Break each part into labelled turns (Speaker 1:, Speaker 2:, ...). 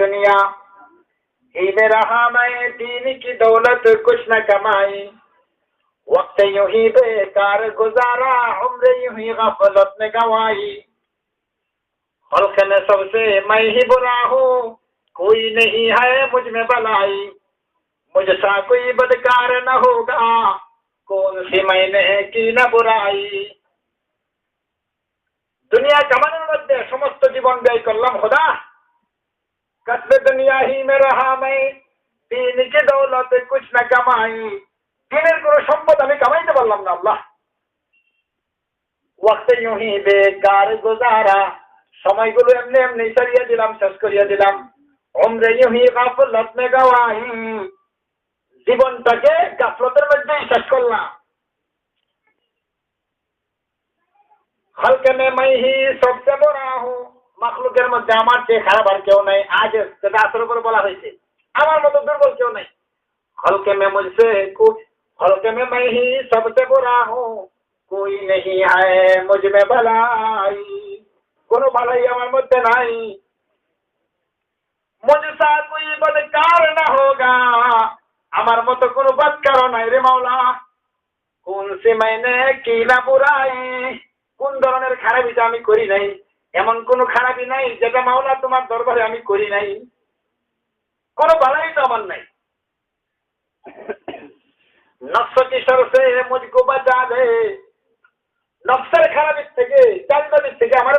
Speaker 1: दुनिया ही में रहा मैं दीन की दौलत कुछ न कमाई वक्त यूं ही बेकार गुजारा उम्र यूं ही गफलत में गंवाई हल्क में सबसे मैं ही बुरा हूँ कोई नहीं है मुझ में भलाई मुझसा कोई बदकार न होगा कौन सी मैंने की न बुराई দুনিয়া কামানোর মধ্যে সমস্ত জীবন ব্যয় করলাম খোদা কসবে দুনিয়া হি মে রহা मैं দিন কি দৌলতে কুছ না কামাই দিনের কোনো সম্পদ আমি কামাইতে পারলাম না আল্লাহ ওয়াক্তে ইউं ही বেকার গুজারা সময়গুলো এমনি এমনি সরিয়ে দিলাম শেষ করিয়ে দিলাম উমরে ইউं ही গাফলত মে গওয়াই জীবনটাকে গাফলতের মধ্যেই শেষ করলাম হালকে মে মাই হি সবচেয়ে বড় হু মাকলুকের মধ্যে আমার চেয়ে খারাপ আর কেউ নাই। আজ সেটা আসর করে বলা হয়েছে, আমার মতো দুর্বল কেউ নাই। হলকে মে মুঝসে হলকে মে মাই হি সবসে বুরা হু। কোই নেহি হায় মুঝ মে ভলাই, কোনো ভালাই আমার মধ্যে নাই। মুঝসা কোই বদকার না হোগা, আমার মতো কোনো বদকার নাই রে মাওলা। কোন সে মাইনে কি না বুরাই, কোন ধরনের খারাপ আমি করি নাই। এমন কোনো খারাপই নাই, যেটা মাওলা তোমার দরবারে আমি করি নাই। কোনো বালাই তো আমার নাই। থেকে আমার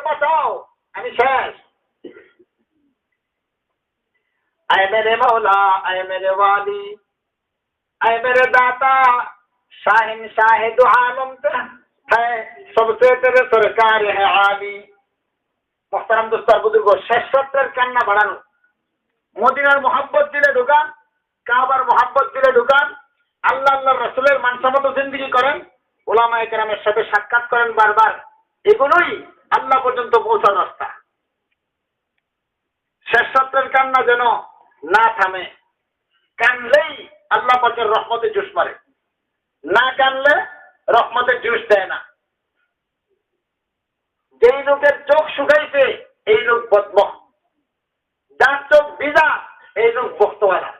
Speaker 1: আমি শেষ। আয় মাওলা শাহিন আলম হ্যাঁ, সবসে তে সরকার হ্যাঁ आली মোহতারাম দোস্তার বুজুর্গ শ্রেষ্ঠত্বের কান্না বাড়ানো। মদিনার মোহাব্বত দিলে ঢুকান, কাবার মোহাব্বত দিলে ঢুকান, আল্লাহ আল্লাহ রসুলের মানসম্মত জিন্দিগি করেন ওলামা একরামের সাথে সাক্ষাৎ করেন বারবার। এগুলোই আল্লাহ পর্যন্ত পৌঁছার রাস্তা। শ্রেষ্ঠত্বের কান্না যেন না থামে, কানলেই আল্লাহ পাকের রহমতে জুস মারে। না কানলে রহমতের জুস দেয় না। যেই লোকের চোখ বদমখ যার চোখ বিজা এই লোক বক্তবাদা